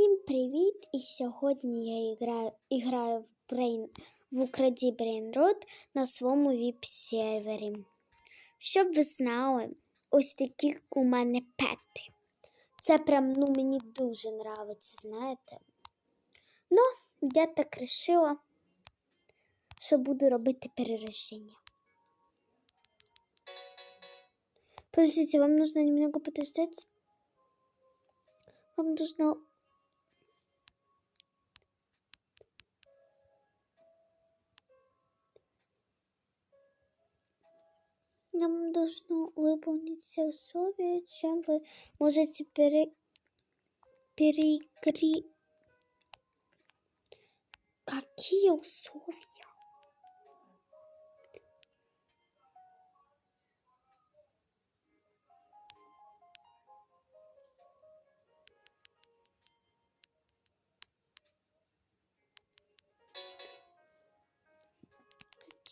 Всім привіт! І сьогодні я граю, граю в, Brain, в Украді Brainroot на своєму віп-сервері. Щоб ви знали, ось такі у мене пети. Це прям ну, мені дуже нравиться, знаєте. Ну, я так решила, що буду робити перерождення. Подождите, вам нужно немного подождать. Вам нужно... Нам должно все условия, чем вы можете пере... перекри... Какие условия?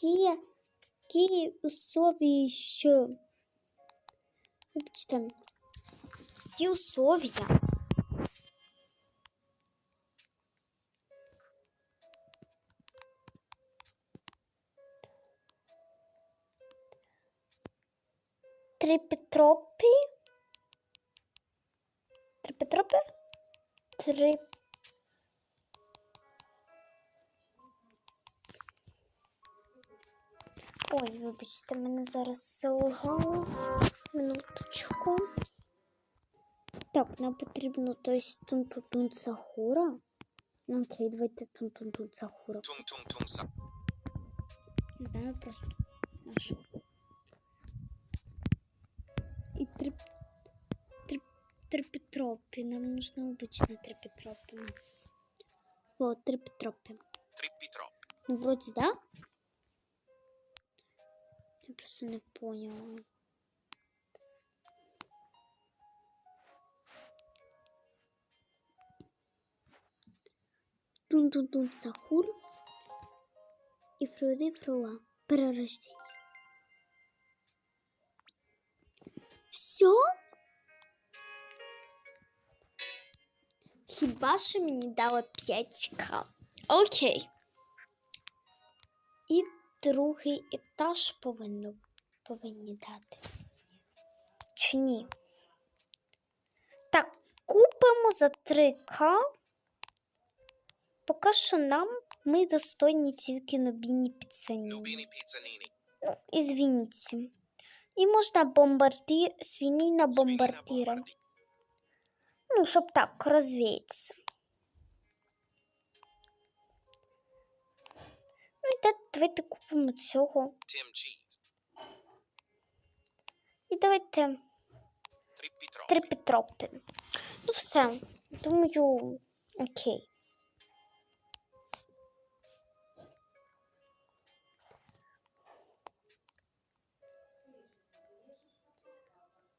Какие, какие условия еще? Вибачте, Какие условия? Трипетропи? Трипетропи? Три... Ой, вибачте, мене зараз залагало. Минуточку. Так, нам потрібно то есть тун-тун-тун Сахура. Ну окей, давайте тун-тун-тун Сахура. Tung-tung-tung sa. Не знаю просто на що. І три... Три... Трипетропи. Нам нужно обычно трипетропи. Вот, трипетропи. Trippitrop. Ну, вроде да. Я просто не поняла. Тун-тун-тун Сахур и Фруди Фруа. Перерождение. Все? Хіба що мені дало 5к. Окей. І другий етаж повинно, повинні дати. Чи ні? Так, купимо за 3К. Поки що нам ми достойні тільки нобіні піцані. Nubini pizzanini. Ну, извините. І можна бомбарді... свинина Свинина бомбардира. Ну, щоб так розвіятися. Ну і так, давайте купимо цього. І давайте Trippitrop. Ну все. Думаю, окей.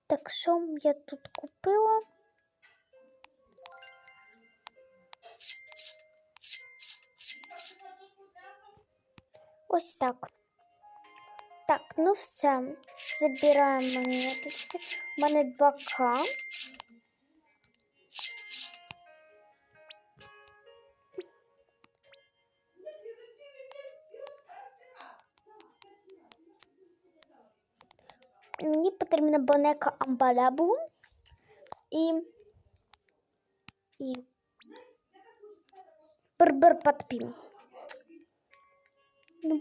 Так, що я тут купила? Ось так. Так, ну все. Забираємо монеточки. У мене 2К. Мені потрібна бонека Амбалабу і. І. Бербер Патпім.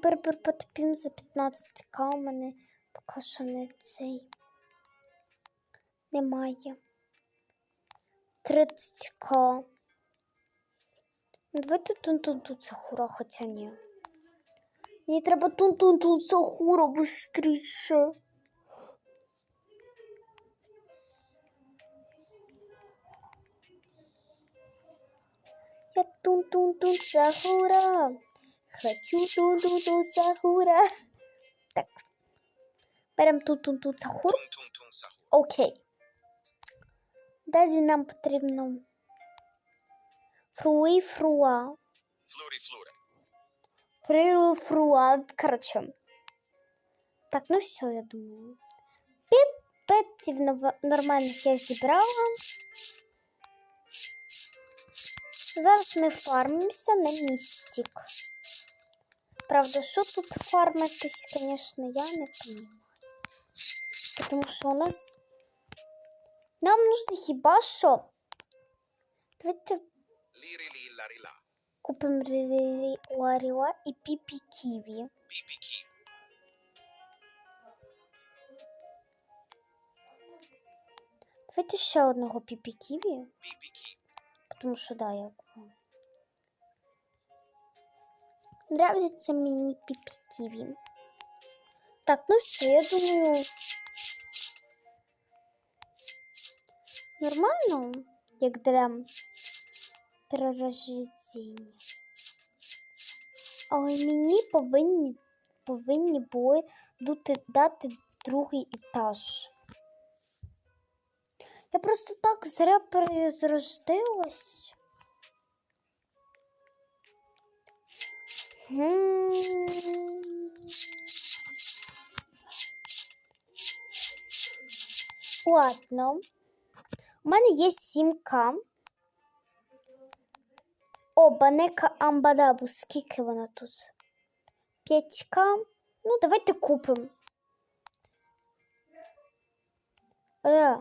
Бербер Патпім за 15к у мене поки що не цей. Немає. 30к. Ну, давайте тун-тун-тун Сахура, хоча ні. Мені треба тун-тун-тун Сахура быстріше. Я тун-тун-тун Сахура. Хочу тун-тун-тун Сахура. Так. Берем тун-тун-тун Сахур. Окей. Далі нам потрібно фруї фруа. Flori flora. Фриру фруа. Короче. Так, ну все, я думаю. П'ять петів нормальних я зібрала. Зараз ми фармимося на містик. Правда, що тут фармитись, звісно, я не розумію. Тому що у нас. Нам нужно хіба що. Давайте купимо Ларіла і Піпі Ківі. Давайте ще одного Піпі Ківі. Тому що да, я Нравится мені Піпі Ківі. Так, ну все, я думаю. Нормально, як для перерождення. Але мені повинні, повинні були дати другий етаж. Я просто так зря перезарождилась. Ладно. У мене є 7К. О, Амбадабу. Скільки вона тут? 5К. Ну, давайте купимо. Е,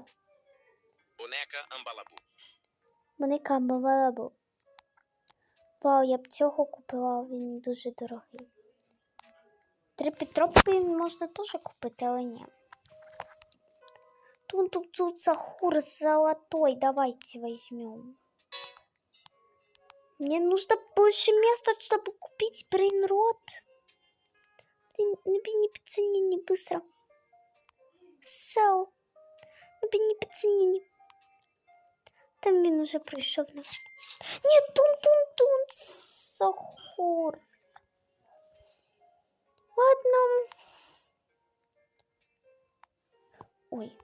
Boneca ambalabu. банека Амбадабу. Вау, я б цього купила, він дуже дорогий. Три Петропки можна теж купити, але ні. Тут тут тут сахур золотой, давайте возьмем. Мне нужно больше места, чтобы купить брейнрот. Набери по цене не быстро. Сел. Набери по цене. Там він уже прийшов на. Ні, тун-тун-тун, сахур. Ладно. Ой.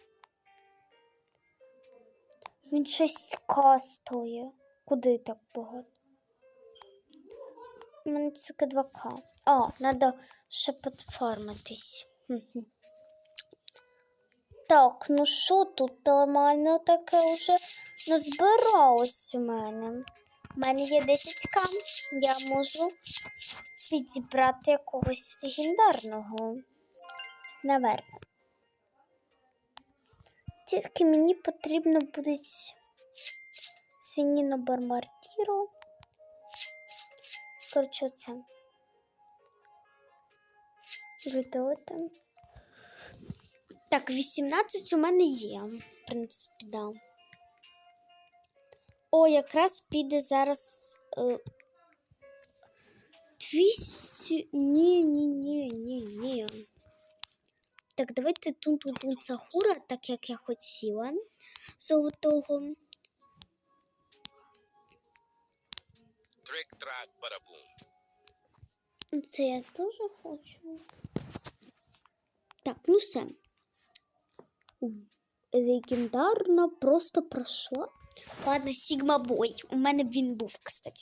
Він 6к стоїть. Куди так багато? У мене тільки 2к. А, треба ще підфармитись. Так, ну що тут нормально таке вже назбиралось у мене. У мене є 10к. Я можу підібрати якогось легендарного. Наверно. Тільки мені потрібно буде свиніно бармартіру. Коротше, це. Видалити. Так, 18 у мене є. В принципі, да. О, якраз піде зараз. Е, 200. Ні, ні, ні, ні, ні. Так, давайте тун-тун-тун Сахура, так як я хотіла. Золотого. Track badaboom. Ну, Це я теж хочу. Так, ну все. Легендарно просто пройшла. Ладно, Сігма Бой. У мене він був, кстати.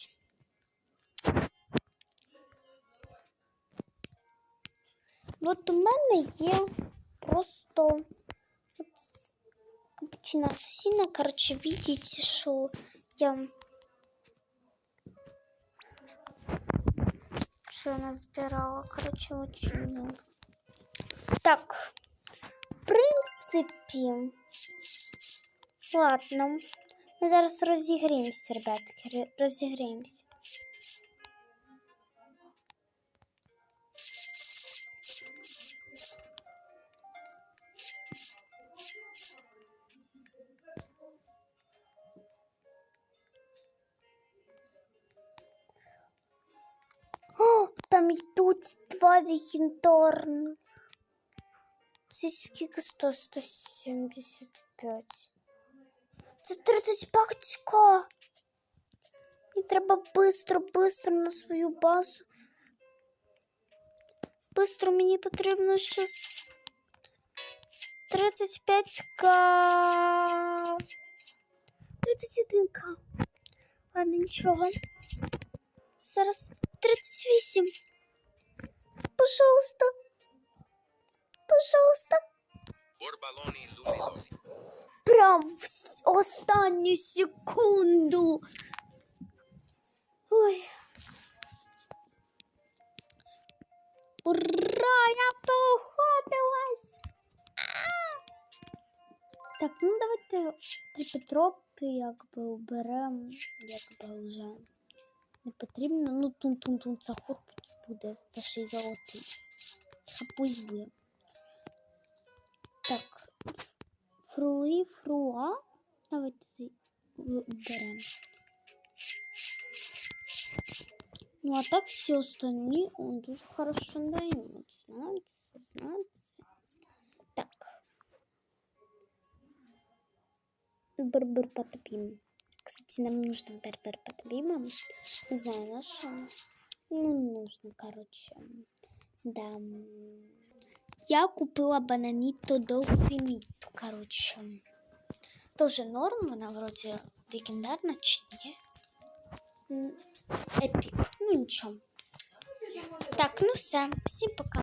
От у мене є просто капучино асасіна. Короче, видите, що я що я назбирала. Короче, очень много. Так, в принципі, ладно. Ми зараз розігріємося, ребятки, ре- розігріємося. О, там йдуть два легендарних. Це скільки 100, 175. Це 35 очка. Мені треба бистро, бистро на свою базу. Бистро мені потрібно щось 35к. 31к. Ладно, нічого. Зараз 38. Пожалуйста. Пожалуйста. Borbaloni luliloli. Прям в останню секунду. Ой. Ура! Я поохотилась! Так, ну давайте трипетропи якби оберемо, якби вже не потрібно. Ну, тун-тун-тун заход буде та ще й золотий. А пусть буде. Фрули, фруа. Давайте цей беремо. Ну, а так все остальные он тут хорошо дает. Знается, знается. Так. Барбар потопим. Кстати, нам нужно барбар потопим. Не знаю, на что. Ну, нужно, короче. Да. Я купила бананito долфинito, короче. Тоже норм, она вроде легендарна, чи ні? Епік. Ну нічого. Так, ну все. Всім пока.